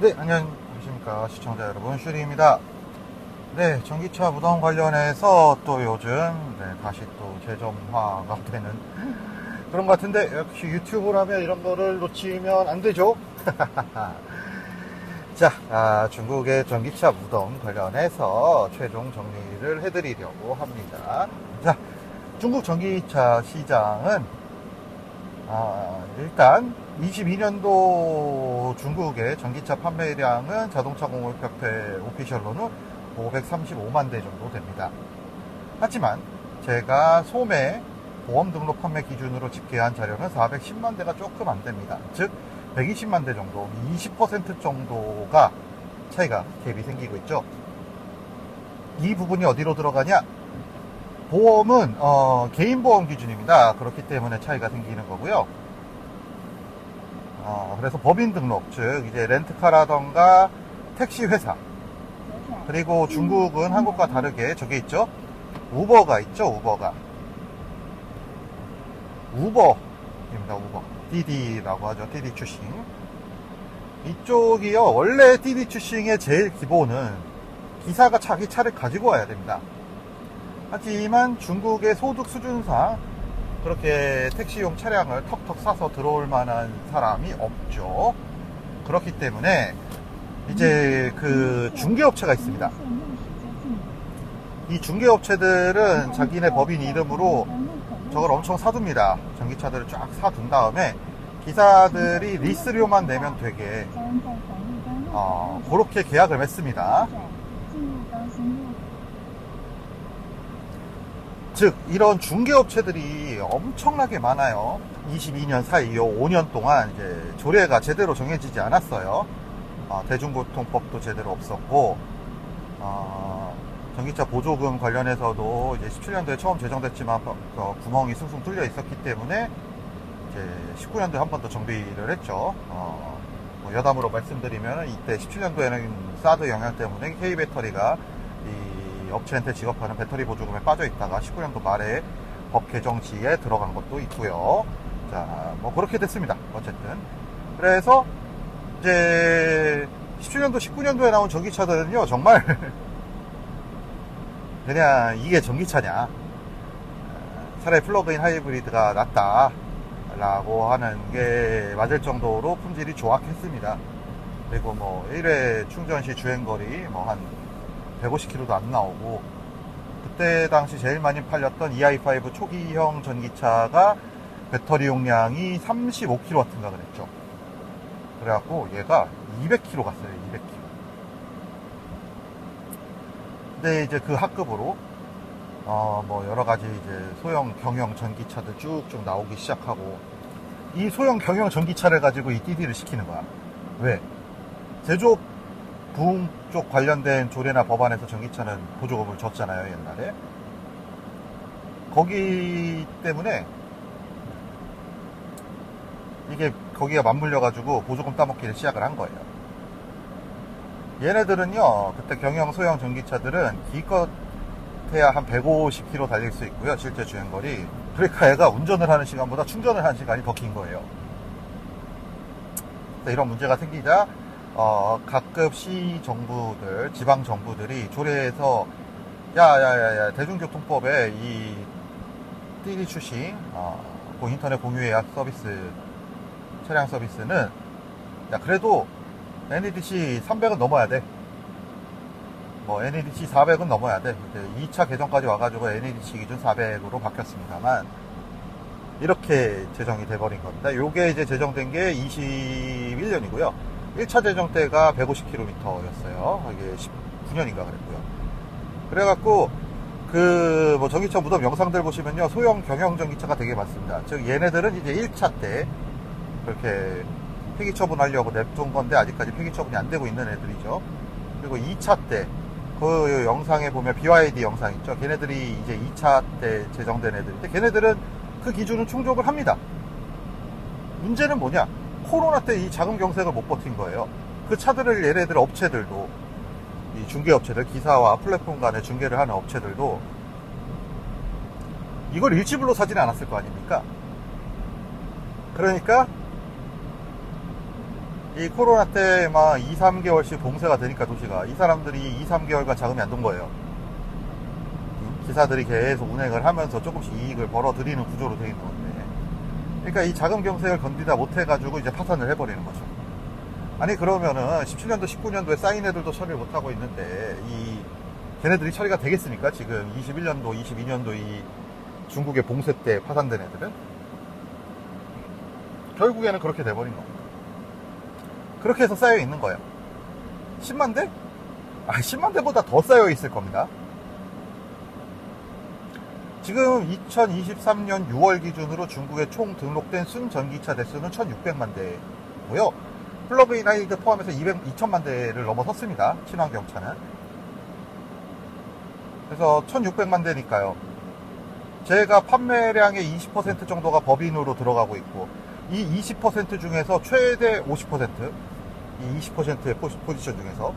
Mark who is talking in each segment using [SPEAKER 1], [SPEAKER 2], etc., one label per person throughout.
[SPEAKER 1] 네, 안녕하십니까. 시청자 여러분, 슈리입니다. 네, 전기차 무덤 관련해서 또 요즘, 네, 다시 또 재점화가 되는 그런 것 같은데, 역시 유튜브라면 이런 거를 놓치면 안 되죠? 자, 아, 중국의 전기차 무덤 관련해서 최종 정리를 해드리려고 합니다. 자, 중국 전기차 시장은 아, 일단 22년도 중국의 전기차 판매량은 자동차 공업협회 오피셜로는 535만 대 정도 됩니다. 하지만 제가 소매 보험 등록 판매 기준으로 집계한 자료는 410만 대가 조금 안 됩니다. 즉 120만 대 정도, 20% 정도가 차이가 갭이 생기고 있죠. 이 부분이 어디로 들어가냐? 보험은 어, 개인 보험 기준입니다. 그렇기 때문에 차이가 생기는 거고요. 어, 그래서 법인 등록, 즉 이제 렌트카라던가 택시 회사 그리고 중국은 한국과 다르게 저게 있죠. 우버가 있죠. 우버가 우버입니다. 우버 디디라고 하죠. 디디 출싱 이쪽이요. 원래 디디 출싱의 제일 기본은 기사가 자기 차를 가지고 와야 됩니다. 하지만 중국의 소득 수준상 그렇게 택시용 차량을 턱턱 싸서 들어올 만한 사람이 없죠. 그렇기 때문에 이제 그 중개업체가 있습니다. 이 중개업체들은 자기네 법인 이름으로 저걸 엄청 사둡니다. 전기차들을 쫙 사둔 다음에 기사들이 리스료만 내면 되게 어, 그렇게 계약을 맺습니다. 즉 이런 중개업체들이 엄청나게 많아요. 22년 사이 요 5년 동안 이제 조례가 제대로 정해지지 않았어요. 어, 대중교통법도 제대로 없었고 어, 전기차 보조금 관련해서도 이제 17년도에 처음 제정됐지만 어, 구멍이 숭숭 뚫려 있었기 때문에 이제 19년도에 한 번 더 정비를 했죠. 어, 뭐 여담으로 말씀드리면 이때 17년도에는 사드 영향 때문에 K 배터리가 이 업체한테 지급하는 배터리 보조금에 빠져 있다가 19년도 말에 법 개정지에 들어간 것도 있고요. 자, 뭐 그렇게 됐습니다. 어쨌든. 그래서 이제 17년도, 19년도에 나온 전기차들은요, 정말 그냥 이게 전기차냐. 차라리 플러그인 하이브리드가 낫다. 라고 하는 게 맞을 정도로 품질이 조악했습니다. 그리고 뭐 1회 충전 시 주행거리 뭐한 150km도 안 나오고 그때 당시 제일 많이 팔렸던 Ei5 초기형 전기차가 배터리 용량이 35kW인가 그랬죠. 그래갖고 얘가 200km 갔어요. 200km. 근데 이제 그 학급으로 어 뭐 여러 가지 이제 소형 경영 전기차들 쭉쭉 나오기 시작하고 이 소형 경영 전기차를 가지고 이 DD를 시키는 거야. 왜? 제조업 부흥 쪽 관련된 조례나 법안에서 전기차는 보조금을 줬잖아요, 옛날에. 거기 때문에 이게 거기가 맞물려 가지고 보조금 따먹기를 시작을 한 거예요. 얘네들은요, 그때 경영 소형 전기차들은 기껏해야 한 150km 달릴 수 있고요, 실제 주행거리. 그러니까 얘가 운전을 하는 시간보다 충전을 하는 시간이 더 긴 거예요. 이런 문제가 생기자, 어, 각급 시 정부들, 지방 정부들이 조례에서 야야야야 대중교통법에 이 띠리 출신 어, 그 인터넷 공유 예약 서비스 차량 서비스는 야 그래도 NEDC 300은 넘어야 돼. 뭐 NEDC 400은 넘어야 돼. 이제 2차 개정까지 와가지고 NEDC 기준 400으로 바뀌었습니다만 이렇게 제정이 돼버린 겁니다. 요게 이제 제정된 게 21년이고요. 1차 제정 때가 150km였어요. 이게 19년인가 그랬고요. 그래갖고 그 뭐 전기차 무덤 영상들 보시면요 소형 경영 전기차가 되게 많습니다. 즉 얘네들은 이제 1차 때 그렇게 폐기 처분하려고 냅둔 건데 아직까지 폐기 처분이 안 되고 있는 애들이죠. 그리고 2차 때 그 영상에 보면 BYD 영상 있죠. 걔네들이 이제 2차 때 제정된 애들인데 걔네들은 그 기준은 충족을 합니다. 문제는 뭐냐? 코로나 때 이 자금 경색을 못 버틴 거예요. 그 차들을 얘네들 업체들도 이 중개업체들 기사와 플랫폼 간에 중개를 하는 업체들도 이걸 일시불로 사지는 않았을 거 아닙니까? 그러니까 이 코로나 때 막 2, 3개월씩 봉쇄가 되니까 도시가 이 사람들이 2, 3개월간 자금이 안돈 거예요. 기사들이 계속 운행을 하면서 조금씩 이익을 벌어들이는 구조로 되어 있는 건데. 그러니까 이 자금 경색을 건디다 못해가지고 이제 파산을 해버리는 거죠. 아니 그러면은 17년도, 19년도에 쌓인 애들도 처리를 못하고 있는데 이 걔네들이 처리가 되겠습니까? 지금 21년도, 22년도 이 중국의 봉쇄 때 파산된 애들은 결국에는 그렇게 돼버린 겁니다. 그렇게 해서 쌓여 있는 거예요. 10만 대? 아, 10만 대보다 더 쌓여 있을 겁니다. 지금 2023년 6월 기준으로 중국에 총 등록된 순 전기차 대수는 1,600만 대고요. 플러그인 하이드 포함해서 200, 2천만 대를 넘어섰습니다. 친환경 차는. 그래서 1,600만 대니까요. 제가 판매량의 20% 정도가 법인으로 들어가고 있고 이 20% 중에서 최대 50%, 이 20%의 포지션 중에서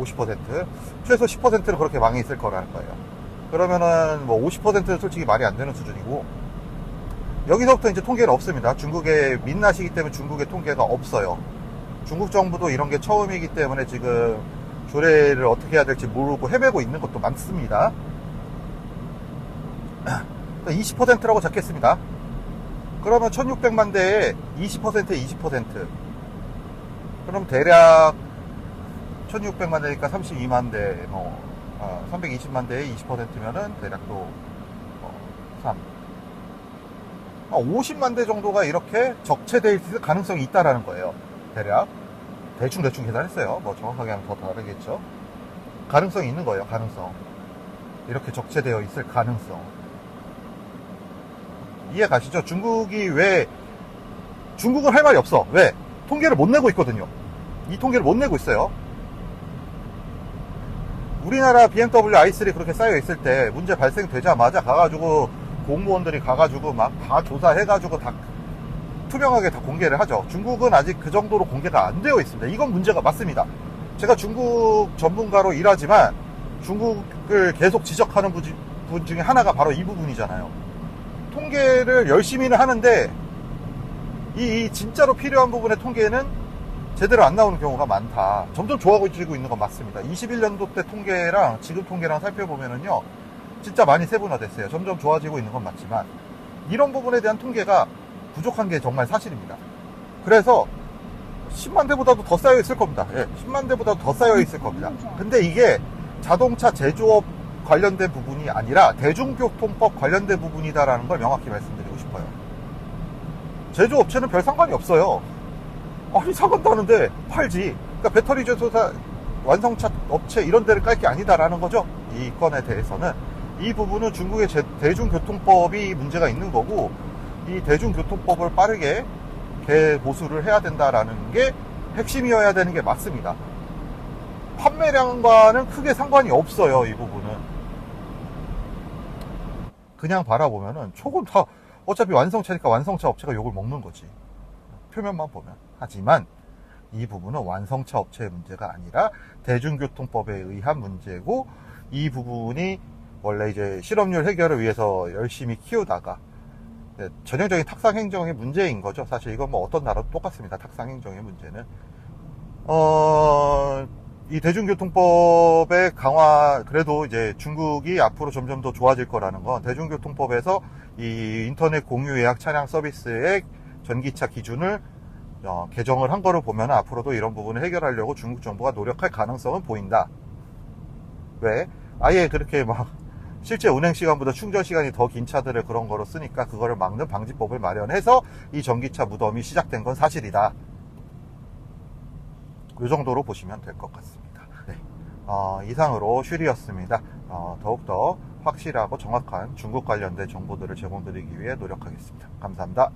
[SPEAKER 1] 50%, 최소 10%는 그렇게 망해 있을 거라는 거예요. 그러면은 뭐 50%는 솔직히 말이 안 되는 수준이고 여기서부터 이제 통계는 없습니다. 중국의 민낯이기 때문에 중국의 통계가 없어요. 중국 정부도 이런 게 처음이기 때문에 지금 조례를 어떻게 해야 될지 모르고 헤매고 있는 것도 많습니다. 20%라고 잡겠습니다. 그러면 1600만 대에 20%에 20%. 그럼 대략 1600만 대니까 32만 대, 뭐, 어, 320만 대에 20%면은 대략 또, 어, 3. 어, 50만 대 정도가 이렇게 적체될 가능성이 있다라는 거예요. 대략. 대충대충 계산했어요. 뭐 정확하게 하면 더 다르겠죠. 가능성이 있는 거예요, 가능성. 이렇게 적체되어 있을 가능성. 이해 가시죠? 중국이 왜, 중국은 할 말이 없어. 왜? 통계를 못 내고 있거든요. 이 통계를 못 내고 있어요. 우리나라 BMW i3 그렇게 쌓여 있을 때 문제 발생되자마자 가가지고 공무원들이 가가지고 막 다 조사해가지고 다 투명하게 다 공개를 하죠. 중국은 아직 그 정도로 공개가 안 되어 있습니다. 이건 문제가 맞습니다. 제가 중국 전문가로 일하지만 중국을 계속 지적하는 분 중에 하나가 바로 이 부분이잖아요. 통계를 열심히는 하는데 이, 이 진짜로 필요한 부분의 통계는 제대로 안 나오는 경우가 많다. 점점 좋아지고 있는 건 맞습니다. 21년도 때 통계랑 지금 통계랑 살펴보면은요, 진짜 많이 세분화됐어요. 점점 좋아지고 있는 건 맞지만, 이런 부분에 대한 통계가 부족한 게 정말 사실입니다. 그래서 10만 대보다도 더 쌓여 있을 겁니다. 예, 10만 대보다도 더 쌓여 있을 겁니다. 근데 이게 자동차 제조업 관련된 부분이 아니라 대중교통법 관련된 부분이다라는 걸 명확히 말씀드리고 싶어요. 제조업체는 별 상관이 없어요. 아니 하는데 팔지. 그러니까 배터리 제조사 완성차 업체 이런 데를 깔 게 아니다라는 거죠. 이 건에 대해서는 이 부분은 중국의 제, 대중교통법이 문제가 있는 거고 이 대중교통법을 빠르게 개보수를 해야 된다라는 게 핵심이어야 되는 게 맞습니다. 판매량과는 크게 상관이 없어요, 이 부분은. 그냥 바라보면은 조금 다 어차피 완성차니까 완성차 업체가 욕을 먹는 거지. 표면만 보면. 하지만 이 부분은 완성차 업체의 문제가 아니라 대중교통법에 의한 문제고 이 부분이 원래 이제 실업률 해결을 위해서 열심히 키우다가 네, 전형적인 탁상 행정의 문제인 거죠. 사실 이건 뭐 어떤 나라도 똑같습니다. 탁상 행정의 문제는. 어, 이 대중교통법의 강화, 그래도 이제 중국이 앞으로 점점 더 좋아질 거라는 건 대중교통법에서 이 인터넷 공유 예약 차량 서비스의 전기차 기준을 어, 개정을 한 거를 보면 앞으로도 이런 부분을 해결하려고 중국 정부가 노력할 가능성은 보인다. 왜? 아예 그렇게 막 실제 운행 시간보다 충전 시간이 더 긴 차들을 그런 거로 쓰니까 그거를 막는 방지법을 마련해서 이 전기차 무덤이 시작된 건 사실이다. 이 정도로 보시면 될 것 같습니다. 네. 어, 이상으로 슈리였습니다. 어, 더욱더 확실하고 정확한 중국 관련된 정보들을 제공드리기 위해 노력하겠습니다. 감사합니다.